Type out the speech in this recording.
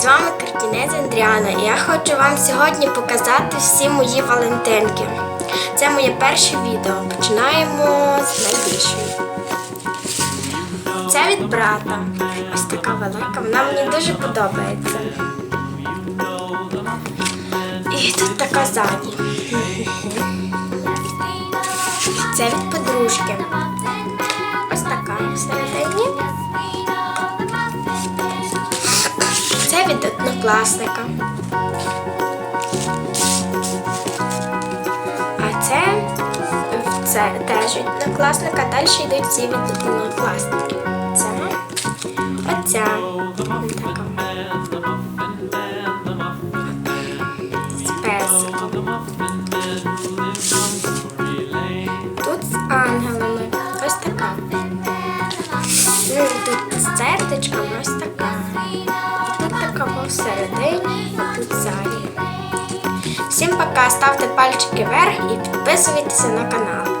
З вами Картінець Андріана і я хочу вам сьогодні показати всі мої валентинки. Це моє перше відео. Починаємо з найбільшої. Це від брата. Ось така велика. Вона мені дуже подобається. І тут така ззаді. Це від подружки. Від однокласника. А це, це теж від однокласника. Далі йдуть всі від однокласників. Це оця. Тут з ангелами. Ось така. Ну, тут з сердечком ось а тут ззаді. Всім пока, ставте пальчики вверх і підписуйтеся на канал.